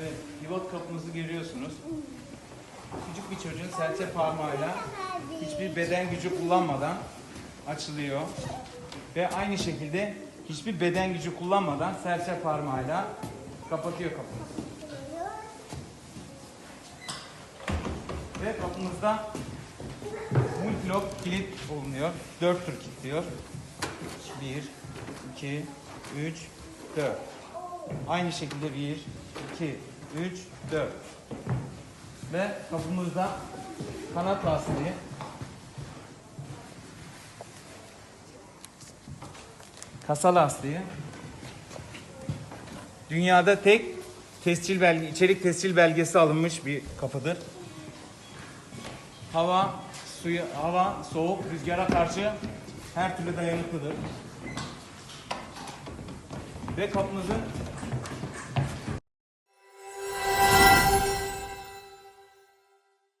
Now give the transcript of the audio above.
Evet, pivot kapımızı görüyorsunuz. Küçük bir çocuğun serçe parmağıyla hiçbir beden gücü kullanmadan açılıyor. Ve aynı şekilde hiçbir beden gücü kullanmadan serçe parmağıyla kapatıyor kapımızı. Ve kapımızda multilok kilit bulunuyor. 4 tur kilitliyor. 1, 2, 3, 4. Aynı şekilde 1, 2, 3, 4. Ve kapımızda kanat lastiği. Kasa lastiği. Dünyada tek tescil belge, içerik tescil belgesi alınmış bir kapıdır. Hava, suyu, hava, soğuk, rüzgara karşı her türlü dayanıklıdır. Ve kapımızın